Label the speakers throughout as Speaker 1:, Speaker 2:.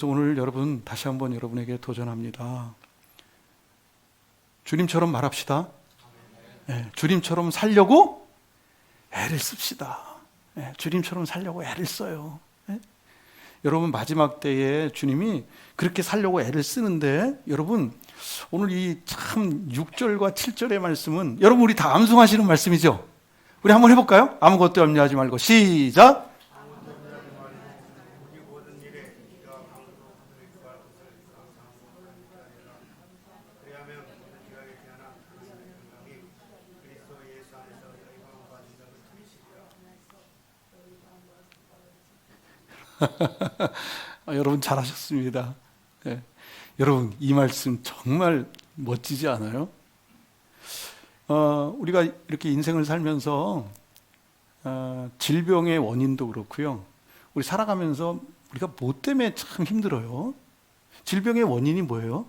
Speaker 1: 그래서 오늘 여러분 다시 한번 여러분에게 도전합니다. 주님처럼 말합시다. 예, 주님처럼 살려고 애를 씁시다. 예, 주님처럼 살려고 애를 써요. 예? 여러분 마지막 때에 주님이 그렇게 살려고 애를 쓰는데 여러분 오늘 이 참 6절과 7절의 말씀은 여러분 우리 다 암송하시는 말씀이죠. 우리 한번 해볼까요? 아무것도 염려하지 말고 시작. 아, 여러분 잘하셨습니다. 예. 여러분 이 말씀 정말 멋지지 않아요? 어, 우리가 이렇게 인생을 살면서 어, 질병의 원인도 그렇고요. 우리 살아가면서 우리가 뭐 때문에 참 힘들어요? 질병의 원인이 뭐예요?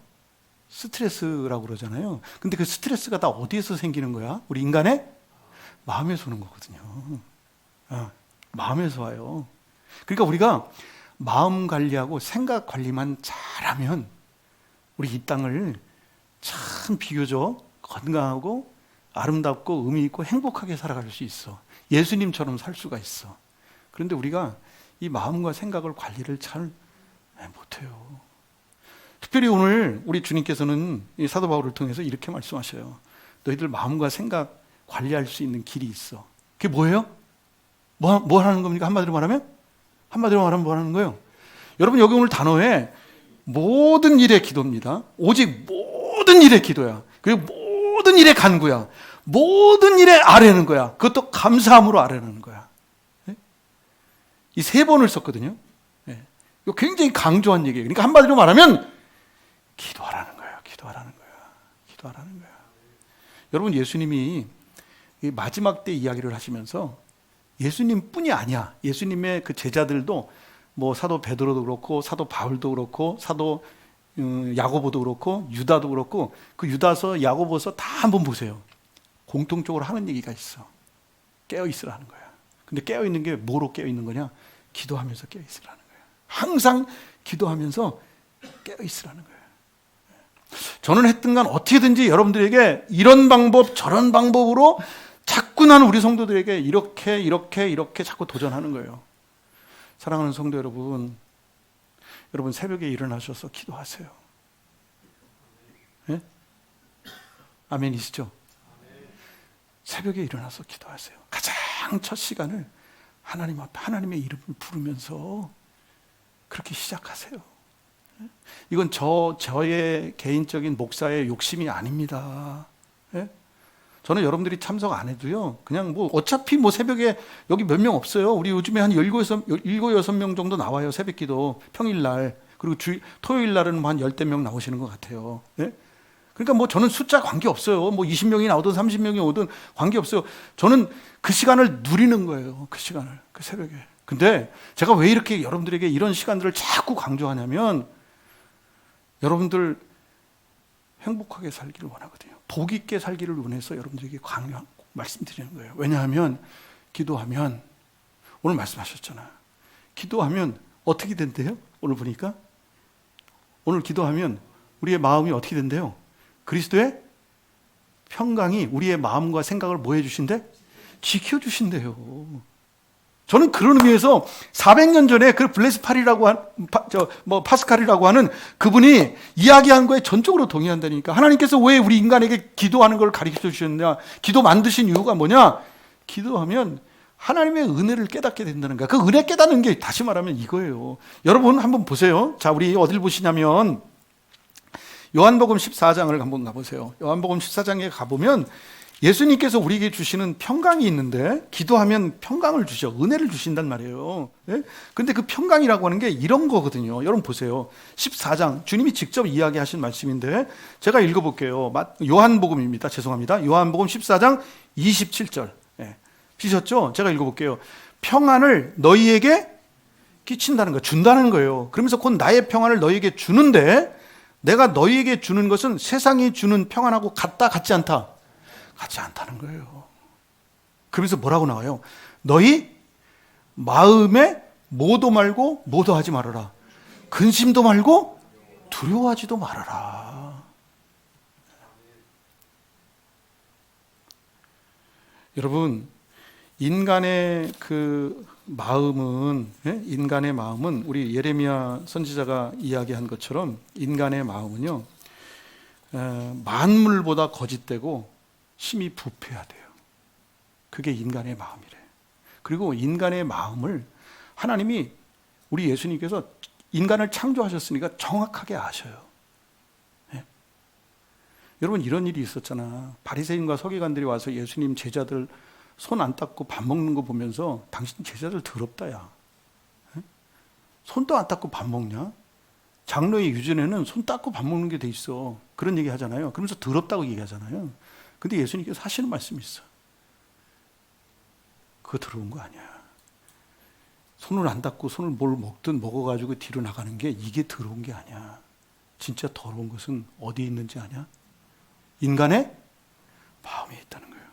Speaker 1: 스트레스라고 그러잖아요. 근데 그 스트레스가 다 어디에서 생기는 거야? 우리 인간의 마음에서 오는 거거든요. 아, 마음에서 와요. 그러니까 우리가 마음 관리하고 생각 관리만 잘하면 우리 이 땅을 참 비교적 건강하고 아름답고 의미 있고 행복하게 살아갈 수 있어. 예수님처럼 살 수가 있어. 그런데 우리가 이 마음과 생각을 관리를 잘 못해요. 특별히 오늘 우리 주님께서는 이 사도 바울을 통해서 이렇게 말씀하셔요. 너희들 마음과 생각 관리할 수 있는 길이 있어. 그게 뭐예요? 뭐, 뭐 하는 겁니까? 한마디로 말하면? 한마디로 말하면 뭐 하는 거예요? 여러분 여기 오늘 단어에 모든 일의 기도입니다. 오직 모든 일의 기도야. 그리고 모든 일의 간구야. 모든 일의 아뢰는 거야. 그것도 감사함으로 아뢰는 거야. 이 세 번을 썼거든요. 예. 굉장히 강조한 얘기예요. 그러니까 한마디로 말하면 기도하라는 거예요. 기도하라는 거야. 기도하라는 거야. 여러분 예수님이 이 마지막 때 이야기를 하시면서 예수님뿐이 아니야. 예수님의 그 제자들도 뭐 사도 베드로도 그렇고 사도 바울도 그렇고 사도 음, 야고보도 그렇고 유다도 그렇고 그 유다서 야고보서 다 한번 보세요. 공통적으로 하는 얘기가 있어. 깨어 있으라는 거야. 근데 깨어 있는 게 뭐로 깨어 있는 거냐? 기도하면서 깨어 있으라는 거야. 항상 기도하면서 깨어 있으라는 거야. 저는 했든간 어떻게든지 여러분들에게 이런 방법 저런 방법으로 자꾸 나는 우리 성도들에게 이렇게 이렇게 이렇게 자꾸 도전하는 거예요. 사랑하는 성도 여러분, 여러분 새벽에 일어나셔서 기도하세요. 예? 아멘이시죠? 새벽에 일어나서 기도하세요. 가장 첫 시간을 하나님 앞에 하나님의 이름을 부르면서 그렇게 시작하세요. 예? 이건 저 저의 개인적인 목사의 욕심이 아닙니다. 예? 저는 여러분들이 참석 안 해도요. 그냥 뭐 어차피 뭐 새벽에 여기 몇 명 없어요. 우리 요즘에 한 일곱 여섯 일곱 여섯 명 정도 나와요. 새벽 기도 평일 날 그리고 주 토요일 날은 한 열대 명 나오시는 것 같아요. 예? 그러니까 뭐 저는 숫자 관계 없어요. 뭐 20명이 나오든 30명이 오든 관계 없어요. 저는 그 시간을 누리는 거예요. 그 시간을 그 새벽에. 근데 제가 왜 이렇게 여러분들에게 이런 시간들을 자꾸 강조하냐면 여러분들 행복하게 살기를 원하거든요. 복 있게 살기를 원해서 여러분들에게 강요 말씀드리는 거예요. 왜냐하면 기도하면 오늘 말씀하셨잖아요. 기도하면 어떻게 된대요? 오늘 보니까 오늘 기도하면 우리의 마음이 어떻게 된대요? 그리스도의 평강이 우리의 마음과 생각을 뭐 해주신대? 지켜주신대요. 저는 그런 의미에서 400년 전에 그 블레스 팔이라고 한, 파, 저, 뭐, 파스칼이라고 하는 그분이 이야기한 거에 전적으로 동의한다니까. 하나님께서 왜 우리 인간에게 기도하는 걸 가르쳐 주셨냐? 기도 만드신 이유가 뭐냐? 기도하면 하나님의 은혜를 깨닫게 된다는 거야. 그 은혜 깨닫는 게 다시 말하면 이거예요. 여러분 한번 보세요. 자, 우리 어딜 보시냐면 요한복음 14장을 한번 가보세요. 요한복음 14장에 가보면 예수님께서 우리에게 주시는 평강이 있는데 기도하면 평강을 주셔 은혜를 주신단 말이에요. 예? 근데 그 평강이라고 하는 게 이런 거거든요. 여러분 보세요. 14장 주님이 직접 이야기하신 말씀인데 제가 읽어 볼게요. 요한복음입니다. 죄송합니다. 요한복음 14장 27절. 예. 비셨죠? 제가 읽어 볼게요. 평안을 너희에게 끼친다는 거, 준다는 거예요. 그러면서 곧 나의 평안을 너희에게 주는데 내가 너희에게 주는 것은 세상이 주는 평안하고 같다, 같지 않다. 같지 않다는 거예요. 그러면서 뭐라고 나와요? 너희 마음에 모도 말고 모도 하지 말아라. 근심도 말고 두려워하지도 말아라. 여러분, 인간의 그 마음은 예? 인간의 마음은 우리 예레미야 선지자가 이야기한 것처럼 인간의 마음은요 에, 만물보다 거짓되고 심히 부패하대요. 그게 인간의 마음이래. 그리고 인간의 마음을 하나님이 우리 예수님께서 인간을 창조하셨으니까 정확하게 아셔요. 예? 여러분 이런 일이 있었잖아. 바리새인과 서기관들이 와서 예수님 제자들 손 안 닦고 밥 먹는 거 보면서 당신 제자들 더럽다야. 예? 손도 안 닦고 밥 먹냐? 장로의 유전에는 손 닦고 밥 먹는 게 돼 있어. 그런 얘기 하잖아요. 그러면서 더럽다고 얘기하잖아요. 근데 예수님께서 하시는 말씀이 있어. 그거 들어온 거 아니야. 손을 안 닦고 손을 뭘 먹든 먹어가지고 뒤로 나가는 게 이게 들어온 게 아니야. 진짜 더러운 것은 어디에 있는지 아냐? 인간의 마음에 있다는 거예요.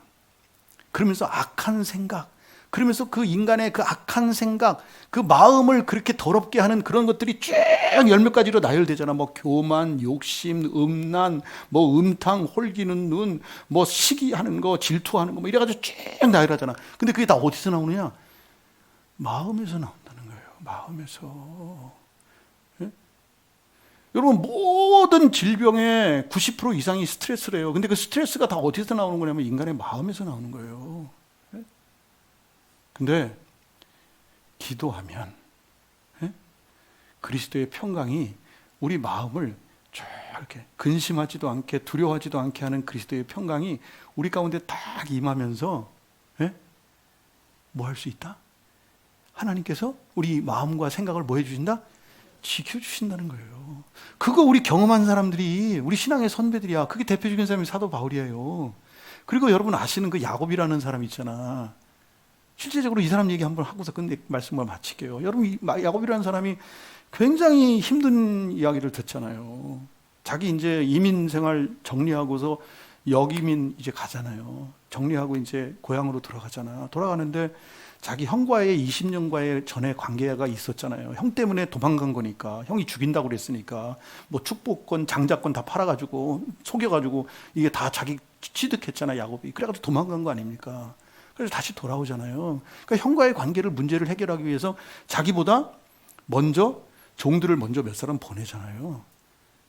Speaker 1: 그러면서 악한 생각, 그러면서 그 인간의 그 악한 생각, 그 마음을 그렇게 더럽게 하는 그런 것들이 쭉 열몇 가지로 나열되잖아. 뭐 교만, 욕심, 음란, 뭐 음탕, 홀기는 눈, 뭐 시기하는 거, 질투하는 거, 뭐 이래가지고 쭉 나열하잖아. 근데 그게 다 어디서 나오느냐? 마음에서 나온다는 거예요. 마음에서. 예? 여러분 모든 질병의 90% 이상이 스트레스래요. 근데 그 스트레스가 다 어디서 나오는 거냐면 인간의 마음에서 나오는 거예요. 예? 근데 기도하면 예? 그리스도의 평강이 우리 마음을 이렇게 근심하지도 않게 두려워하지도 않게 하는 그리스도의 평강이 우리 가운데 딱 임하면서 뭐할 수 있다? 하나님께서 우리 마음과 생각을 뭐 해주신다? 지켜주신다는 거예요. 그거 우리 경험한 사람들이, 우리 신앙의 선배들이야. 그게 대표적인 사람이 사도 바울이에요. 그리고 여러분 아시는 그 야곱이라는 사람 있잖아. 실제적으로 이 사람 얘기 한번 하고서 끝내 말씀을 마칠게요. 여러분, 이 야곱이라는 사람이 굉장히 힘든 이야기를 듣잖아요. 자기 이제 이민 생활 정리하고서 역이민 이제 가잖아요. 정리하고 이제 고향으로 돌아가잖아. 돌아가는데 자기 형과의 20년과의 전에 관계가 있었잖아요. 형 때문에 도망간 거니까 형이 죽인다고 그랬으니까 뭐 축복권, 장자권 다 팔아가지고 속여가지고 이게 다 자기 취득했잖아 야곱이. 그래가지고 도망간 거 아닙니까? 그래서 다시 돌아오잖아요. 그러니까 형과의 관계를 문제를 해결하기 위해서 자기보다 먼저 종들을 먼저 몇 사람 보내잖아요.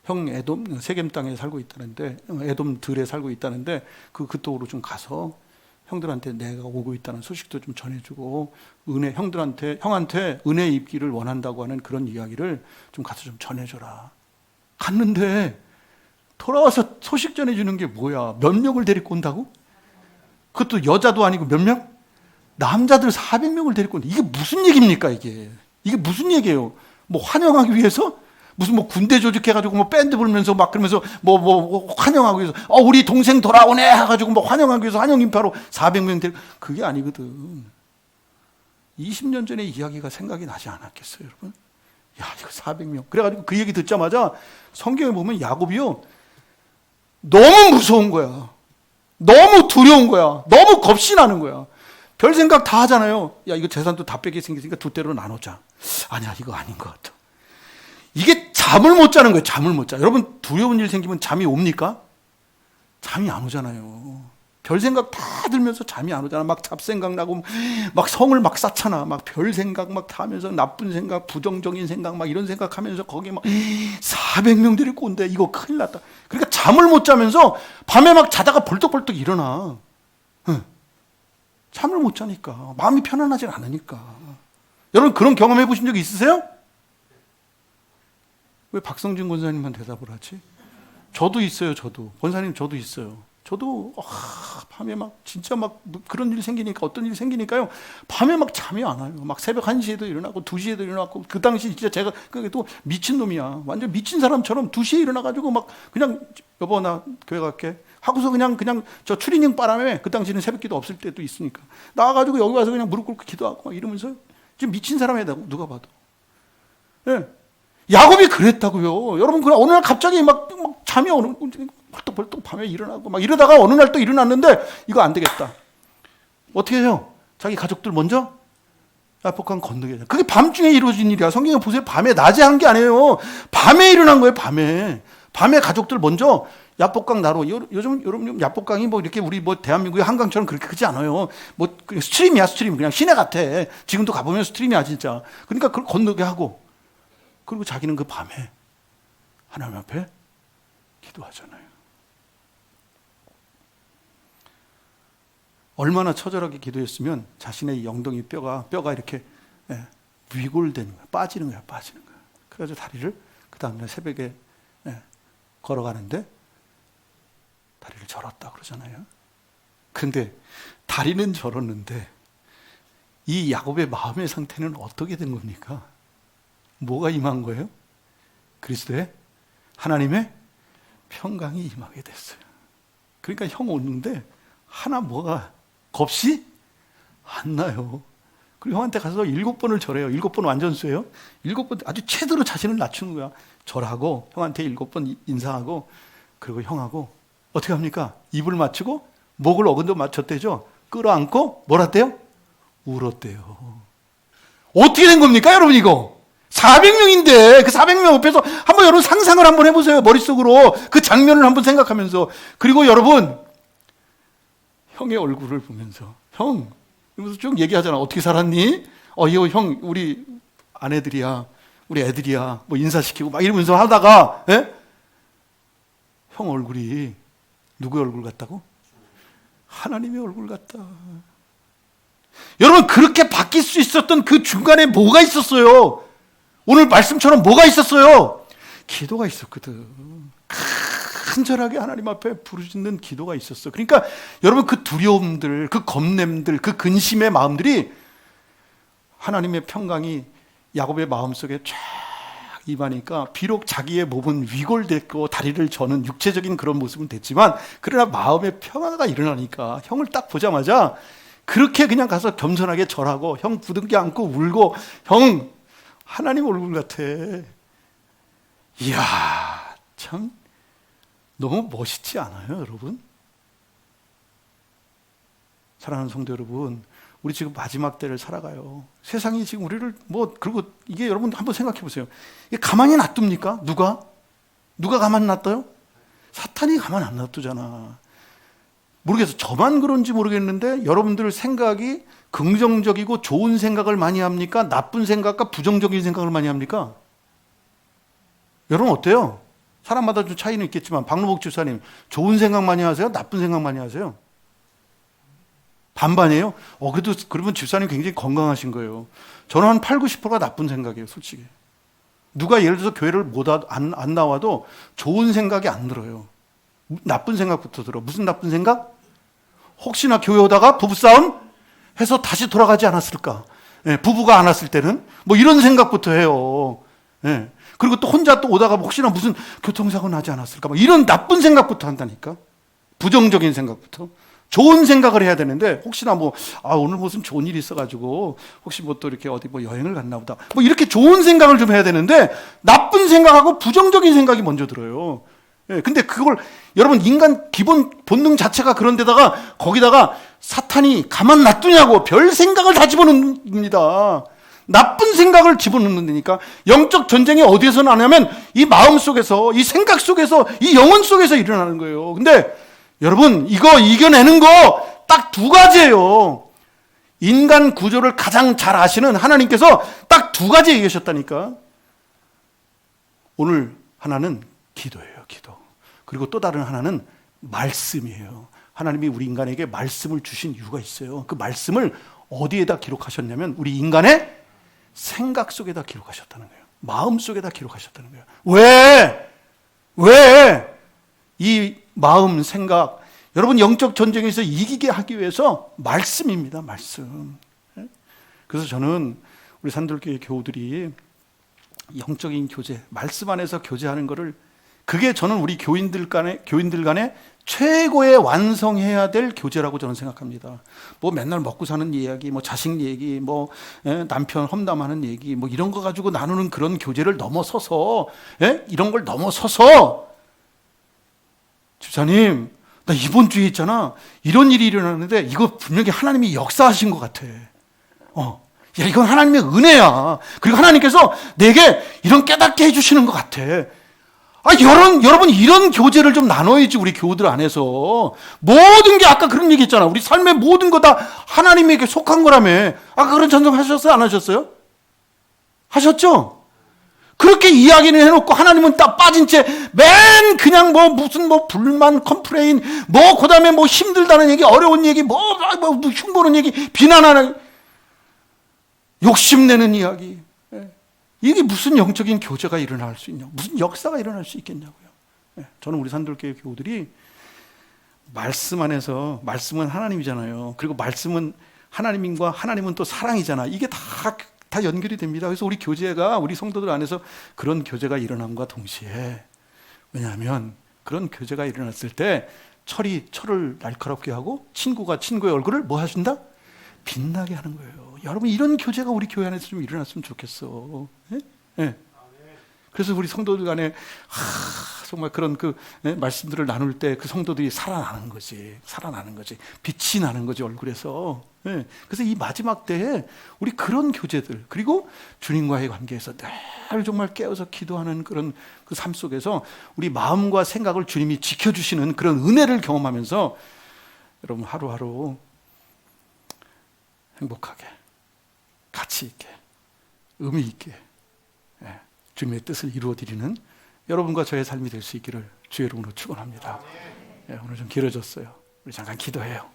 Speaker 1: 형 에돔 세겜 땅에 살고 있다는데 에돔 들에 살고 있다는데 그 그쪽으로 좀 가서 형들한테 내가 오고 있다는 소식도 좀 전해주고 은혜 형들한테 형한테 은혜 입기를 원한다고 하는 그런 이야기를 좀 가서 좀 전해줘라. 갔는데 돌아와서 소식 전해주는 게 뭐야? 몇 명을 데리고 온다고? 그것도 여자도 아니고 몇 명? 남자들 400명을 데리고 온다. 이게 무슨 얘기입니까 이게? 이게 무슨 얘기예요? 뭐 환영하기 위해서? 무슨 뭐 군대 조직해가지고 뭐 밴드 불면서 막 그러면서 뭐, 뭐, 뭐 환영하기 위해서 어 우리 동생 돌아오네 해가지고 뭐 환영하기 위해서 환영 인파로 400명 될 그게 아니거든. 20년 전에 이야기가 생각이 나지 않았겠어요, 여러분? 야 이거 400명. 그래가지고 그 얘기 듣자마자 성경에 보면 야곱이요 너무 무서운 거야. 너무 두려운 거야. 너무 겁이 나는 거야. 별 생각 다 하잖아요. 야 이거 재산도 다 뺏게 생겼으니까 두 대로 나누자. 아니야 이거 아닌 것 같아. 이게 잠을 못 자는 거예요. 잠을 못 자. 여러분 두려운 일 생기면 잠이 옵니까? 잠이 안 오잖아요. 별 생각 다 들면서 잠이 안 오잖아. 막 잡생각 나고 막 성을 막 쌓잖아. 막 별 생각 막 다 하면서 나쁜 생각, 부정적인 생각 막 이런 생각 하면서 거기에 막 400명 데리고 온대. 이거 큰일 났다. 그러니까 잠을 못 자면서 밤에 막 자다가 벌떡벌떡 일어나. 응. 잠을 못 자니까 마음이 편안하지 않으니까. 여러분 그런 경험해 보신 적 있으세요? 왜 박성진 권사님만 대답을 하지? 저도 있어요, 저도. 권사님 저도 있어요. 저도 아, 밤에 막 진짜 막 그런 일이 생기니까 어떤 일이 생기니까요. 밤에 막 잠이 안 와요. 막 새벽 1시에도 일어나고 2시에도 일어나고 그 당시 진짜 제가 그게 또 미친 놈이야. 완전 미친 사람처럼 2시에 일어나 가지고 막 그냥 여보 나 교회 갈게. 하고서 그냥 그냥 저 추리닝 바람에 그 당시는 새벽기도 없을 때도 있으니까 나와 가지고 여기 와서 그냥 무릎 꿇고 기도하고 막 이러면서 지금 미친 사람이야 누가 봐도. 예. 야곱이 그랬다고요. 여러분, 그 어느 날 갑자기 막, 막 잠이 오는, 벌떡벌떡 밤에 일어나고 막 이러다가 어느 날 또 일어났는데 이거 안 되겠다. 어떻게 해요? 자기 가족들 먼저 야복강 건너게 돼. 그게 밤중에 이루어진 일이야. 성경에 보세요. 밤에 낮에 한 게 아니에요. 밤에 일어난 거예요. 밤에. 밤에 가족들 먼저 야복강 나로 요- 요즘 여러분 야복강이 뭐 이렇게 우리 뭐 대한민국의 한강처럼 그렇게 크지 않아요. 뭐 스트림이야 스트림 그냥 시내 같아. 지금도 가보면 스트림이야 진짜. 그러니까 그걸 건너게 하고 그리고 자기는 그 밤에 하나님 앞에 기도하잖아요. 얼마나 처절하게 기도했으면 자신의 영덩이 뼈가 뼈가 이렇게 예, 위골되는 거야, 빠지는 거야, 빠지는 거야. 그래가지고 다리를 그 다음날 새벽에 예, 걸어가는데 다리를 절었다 그러잖아요. 근데 다리는 절었는데 이 야곱의 마음의 상태는 어떻게 된 겁니까? 뭐가 임한 거예요? 그리스도의 하나님의 평강이 임하게 됐어요. 그러니까 형 오는데 하나 뭐가 겁이 안 나요. 그리고 형한테 가서 일곱 번을 절해요. 일곱 번 완전수예요. 일곱 번 아주 최대로 자신을 낮추는 거야. 절하고 형한테 일곱 번 인사하고 그리고 형하고 어떻게 합니까? 입을 맞추고 목을 어근도 맞췄대죠. 끌어안고 뭐랐대요? 울었대요. 어떻게 된 겁니까, 여러분 이거? 400명인데 그 400명 옆에서 한번 여러분 상상을 한번 해보세요. 머릿속으로 그 장면을 한번 생각하면서 그리고 여러분 형의 얼굴을 보면서 형 이러면서 쭉 얘기하잖아. 어떻게 살았니? 어, 이거 형 우리 아내들이야, 우리 애들이야. 뭐 인사시키고 막 이러면서 하다가 예? 형 얼굴이 누구의 얼굴 같다고? 하나님의 얼굴 같다. 여러분 그렇게 바뀔 수 있었던 그 중간에 뭐가 있었어요? 오늘 말씀처럼 뭐가 있었어요? 기도가 있었거든. 간절하게 하나님 앞에 부르짖는 기도가 있었어. 그러니까 여러분 그 두려움들, 그 겁냄들, 그 근심의 마음들이 하나님의 평강이 야곱의 마음속에 쫙 임하니까 비록 자기의 몸은 위골됐고 다리를 저는 육체적인 그런 모습은 됐지만 그러나 마음의 평화가 일어나니까 형을 딱 보자마자 그렇게 그냥 가서 겸손하게 절하고 형 부둥켜 안고 울고 형 하나님 얼굴 같아. 이야 참 너무 멋있지 않아요, 여러분? 사랑하는 성도 여러분, 우리 지금 마지막 때를 살아가요. 세상이 지금 우리를 뭐 그리고 이게 여러분 한번 생각해 보세요. 이게 가만히 놔둡니까? 누가? 누가 가만 놔둬요? 사탄이 가만 안 놔두잖아. 모르겠어. 저만 그런지 모르겠는데 여러분들 생각이 긍정적이고 좋은 생각을 많이 합니까? 나쁜 생각과 부정적인 생각을 많이 합니까? 여러분 어때요? 사람마다 좀 차이는 있겠지만 박노복 집사님 좋은 생각 많이 하세요? 나쁜 생각 많이 하세요? 반반이에요? 어 그래도 그러면 집사님 굉장히 건강하신 거예요. 저는 한 8, 90%가 나쁜 생각이에요, 솔직히. 누가 예를 들어서 교회를 못 안 안 나와도 좋은 생각이 안 들어요. 나쁜 생각부터 들어. 무슨 나쁜 생각? 혹시나 교회 오다가 부부싸움 해서 다시 돌아가지 않았을까? 예, 부부가 안 왔을 때는 뭐 이런 생각부터 해요. 예. 그리고 또 혼자 또 오다가 혹시나 무슨 교통사고 나지 않았을까? 뭐 이런 나쁜 생각부터 한다니까. 부정적인 생각부터. 좋은 생각을 해야 되는데 혹시나 뭐 아 오늘 무슨 좋은 일이 있어가지고 혹시 뭐 또 이렇게 어디 뭐 여행을 갔나 보다 뭐 이렇게 좋은 생각을 좀 해야 되는데 나쁜 생각하고 부정적인 생각이 먼저 들어요. 예, 근데 그걸 여러분 인간 기본 본능 자체가 그런데다가 거기다가 사탄이 가만 놔두냐고 별 생각을 다 집어넣습니다. 나쁜 생각을 집어넣는다니까 영적 전쟁이 어디에서 나냐면 이 마음 속에서 이 생각 속에서 이 영혼 속에서 일어나는 거예요. 근데 여러분 이거 이겨내는 거 딱 두 가지예요. 인간 구조를 가장 잘 아시는 하나님께서 딱 두 가지 얘기하셨다니까. 오늘 하나는 기도예요, 기도. 그리고 또 다른 하나는 말씀이에요. 하나님이 우리 인간에게 말씀을 주신 이유가 있어요. 그 말씀을 어디에다 기록하셨냐면 우리 인간의 생각 속에다 기록하셨다는 거예요. 마음 속에다 기록하셨다는 거예요. 왜? 왜? 이 마음, 생각, 여러분 영적 전쟁에서 이기게 하기 위해서 말씀입니다. 말씀. 예? 그래서 저는 우리 산들교회 교우들이 영적인 교제, 말씀 안에서 교제하는 것을 그게 저는 우리 교인들 간에 교인들 간에 최고의 완성해야 될 교제라고 저는 생각합니다. 뭐 맨날 먹고 사는 이야기, 뭐 자식 얘기, 뭐 예, 남편 험담하는 얘기, 뭐 이런 거 가지고 나누는 그런 교제를 넘어서서 예? 이런 걸 넘어서서 집사님, 나 이번 주에 있잖아. 이런 일이 일어났는데 이거 분명히 하나님이 역사하신 것 같아. 어. 야, 이건 하나님의 은혜야. 그리고 하나님께서 내게 이런 깨닫게 해주시는 것 같아. 아, 여러분, 여러분, 이런 교제를 좀 나눠야지, 우리 교우들 안에서. 모든 게 아까 그런 얘기 있잖아. 우리 삶의 모든 거 다 하나님에게 속한 거라며. 아까 그런 전송 하셨어요? 안 하셨어요? 하셨죠? 그렇게 이야기는 해놓고 하나님은 딱 빠진 채 맨 그냥 뭐 무슨 뭐 불만 컴플레인 뭐 그 다음에 뭐 힘들다는 얘기 어려운 얘기 뭐, 뭐, 뭐 흉보는 얘기 비난하는 욕심내는 이야기 예. 이게 무슨 영적인 교제가 일어날 수 있냐 무슨 역사가 일어날 수 있겠냐고요 예. 저는 우리 산돌교회 교우들이 말씀 안에서 말씀은 하나님이잖아요 그리고 말씀은 하나님과 하나님은 또 사랑이잖아 이게 다 다 연결이 됩니다. 그래서 우리 교제가 우리 성도들 안에서 그런 교제가 일어남과 동시에 왜냐하면 그런 교제가 일어났을 때 철이 철을 날카롭게 하고 친구가 친구의 얼굴을 뭐 하신다? 빛나게 하는 거예요. 여러분 이런 교제가 우리 교회 안에서 좀 일어났으면 좋겠어. 예? 예. 그래서 우리 성도들 간에 하, 정말 그런 그 예, 말씀들을 나눌 때 그 성도들이 살아나는 거지, 살아나는 거지, 빛이 나는 거지 얼굴에서. 예. 그래서 이 마지막 때에 우리 그런 교제들 그리고 주님과의 관계에서 늘 정말 깨어서 기도하는 그런 그 삶 속에서 우리 마음과 생각을 주님이 지켜주시는 그런 은혜를 경험하면서 여러분 하루하루 행복하게 가치 있게 의미 있게 예, 주님의 뜻을 이루어 드리는 여러분과 저의 삶이 될 수 있기를 주의 이름으로 축원합니다. 예, 오늘 좀 길어졌어요. 우리 잠깐 기도해요.